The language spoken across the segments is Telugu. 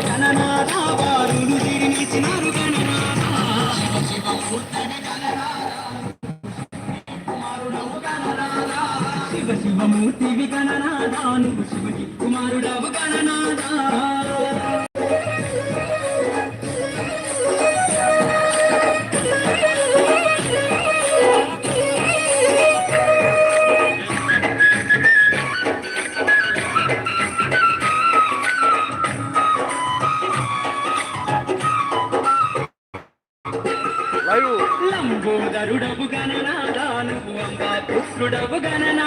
జననాథ కృష్ణుడవు గణనా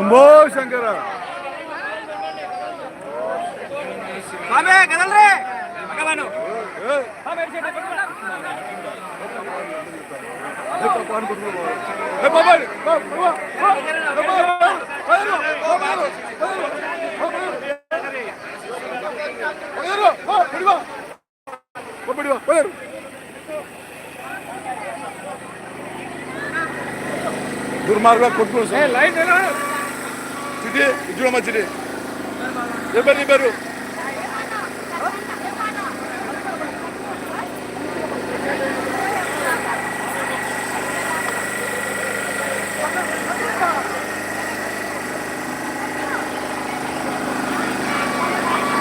శంభో శంకర. స్వామి కదలరే భగవాను ఏ, ఏ పాపాన్ని పట్టుకో బాబు.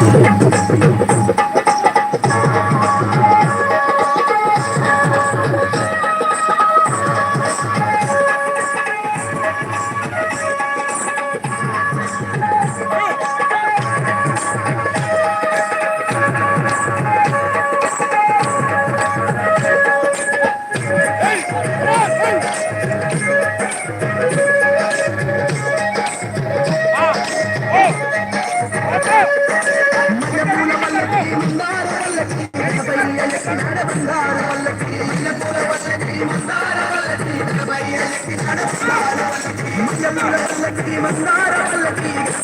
ఏ బాబాయ్,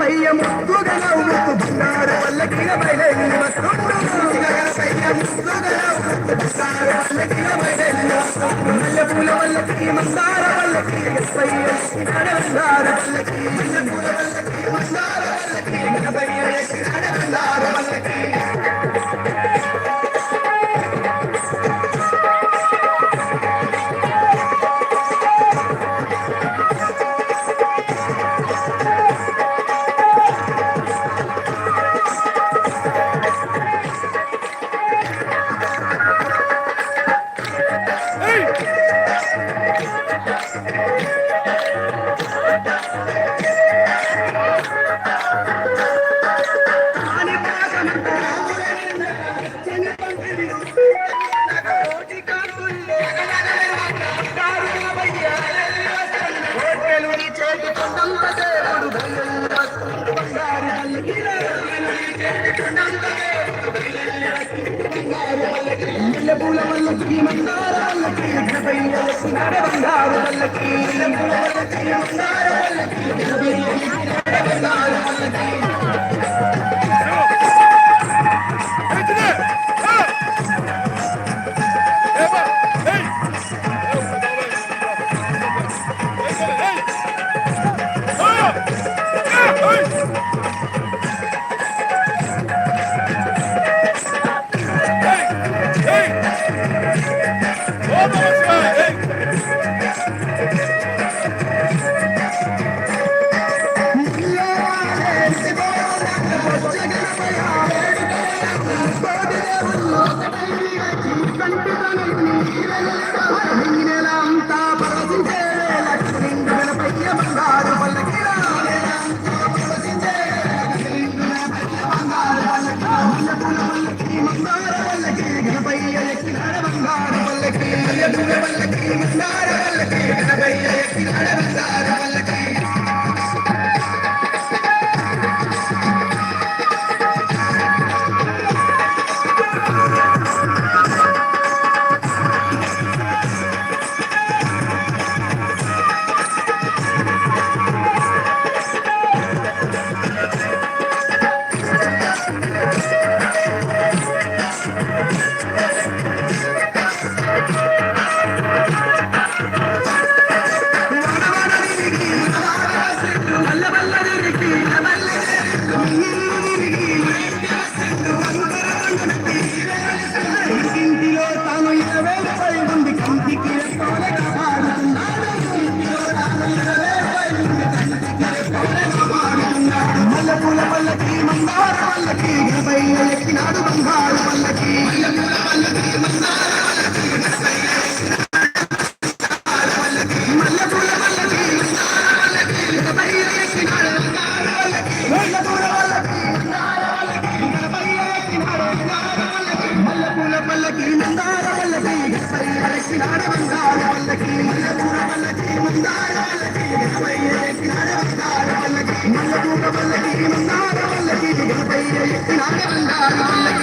గగనపయ్య ముద్దుగల ముద్దు బంగారు పల్లకిన బయలుదేరి వస్తుండు గగనపయ్య బంగారు వల్లకి మందార వల్లకి పయ్య ఎక్కినాడ పల్లకి వల్లకి మందార వల్లకి పూలవల్లకి మందారాలకి ఎనభై అలసి నడబందారాలకి పూలవల్లకి మందారాలకి ఎనభై అలసి నడబందారాలకి Not I'm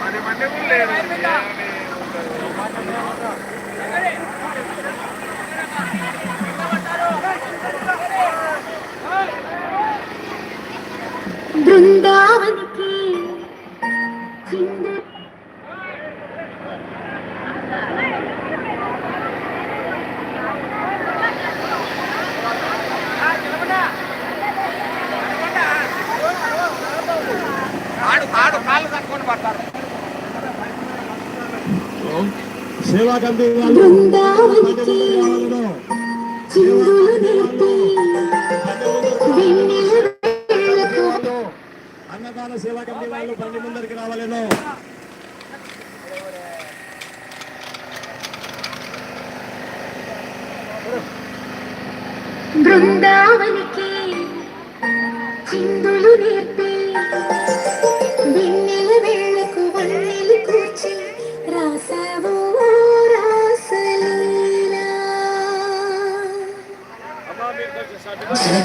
పది మంది సేవా కమిటీ అన్నదాన సేవా కమిటీ వాళ్ళు బండి ముందరికి రావాలేను బృందావనికి చిందులు నేర్పి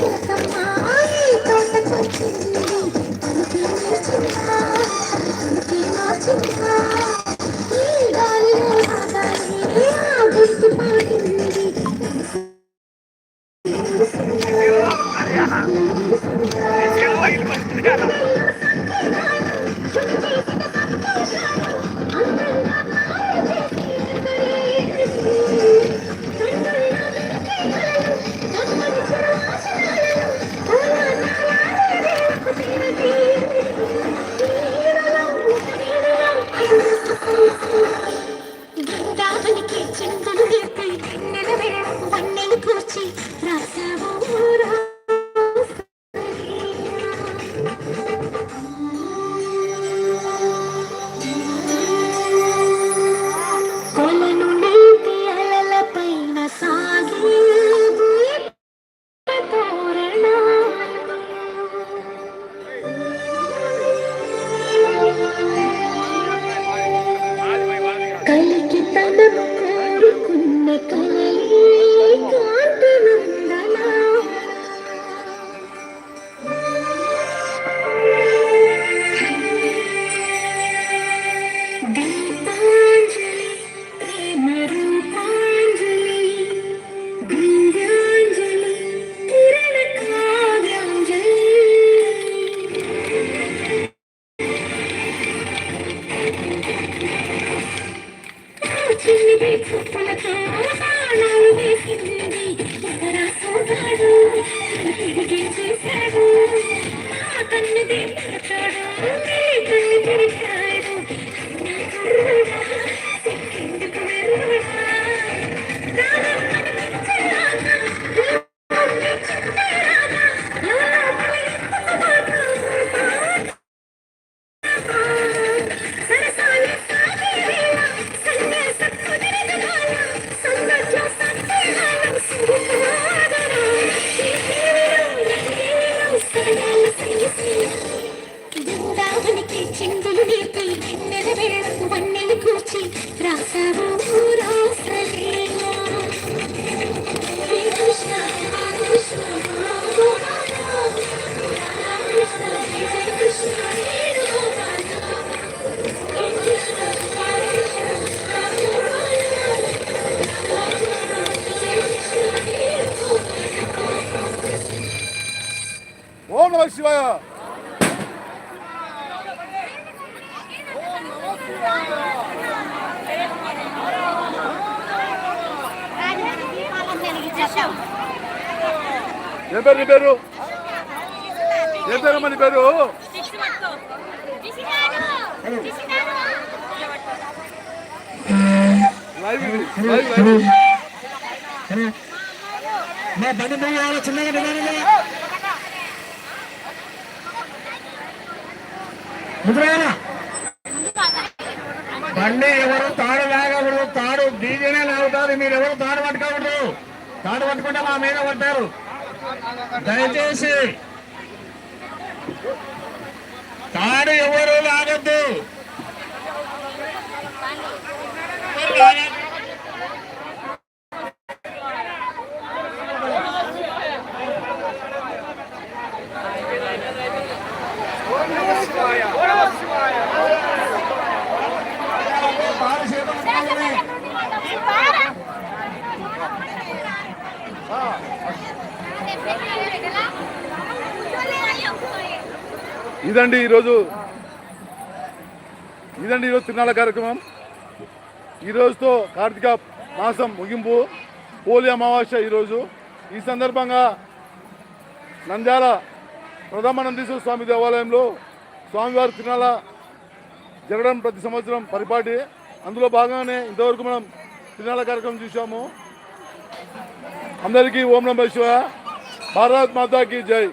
Come on, don't ఏం పేరు నీ పేరు? ఏం పేరమ్మా నీ పేరు? లైవ్ మా బండి పోయాలి చిన్నగా నిదానంగా ముద్రగా బండి ఎవరు తాడు లాగకూడదు తాడు డీజేనే లాగుతారు మీరు ఎవరు తాడు పట్టుకోకూడదు. తాడు పట్టుకుంటే మా మీద పట్టారు దయచేసి తాడు ఎవరు లాగద్దు. ఇదండి ఈరోజు ఇదండి ఈరోజు తిరునాళ్ళ కార్యక్రమం. ఈ రోజుతో కార్తీక మాసం ముగింపు పోలి అమావాస్య ఈరోజు. ఈ సందర్భంగా నంద్యాల ప్రథమానందీశ్వర స్వామి దేవాలయంలో స్వామివారి తిరునాళ జరగడం ప్రతి సంవత్సరం పరిపాటి. అందులో భాగంగానే ఇంతవరకు మనం తిరునాళ్ళ కార్యక్రమం చూసాము అందరికీ ఓం నమ శివ భారత్ మాతాకి జై.